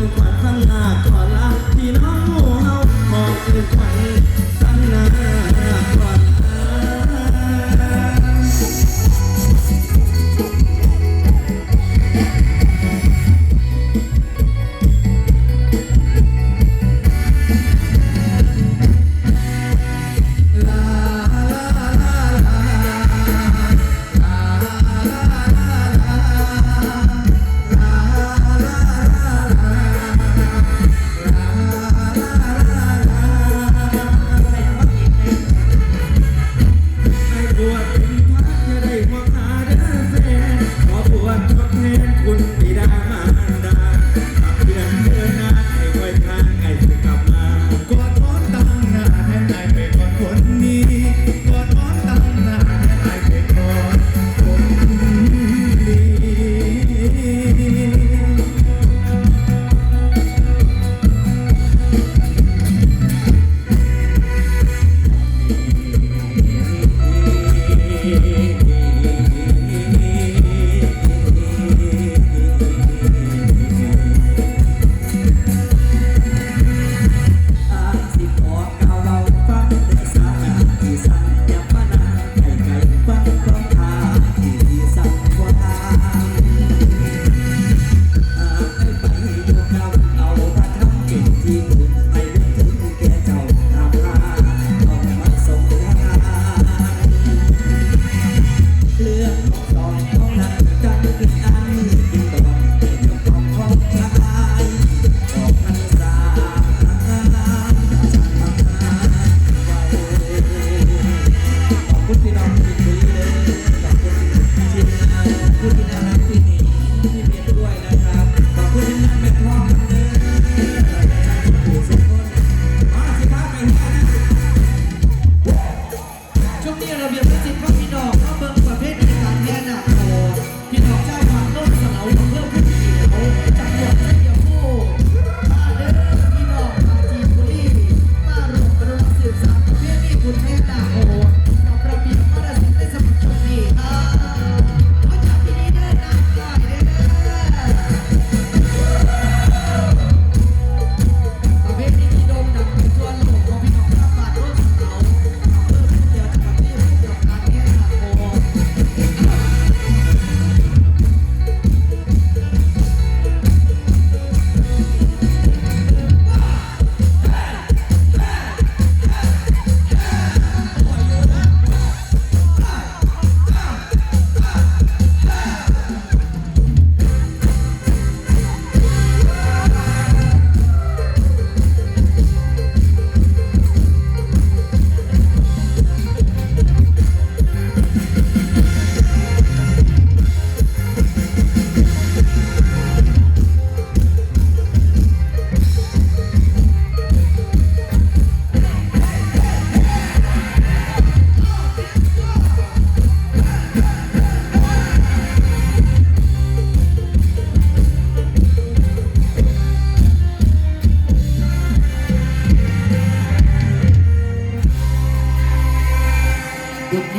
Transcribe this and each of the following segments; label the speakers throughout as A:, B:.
A: with my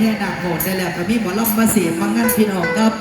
A: ห่นาคโหดได้แล้
B: วต่มีหมอล่ำมาเสียบมางั้นพี่น้องครับ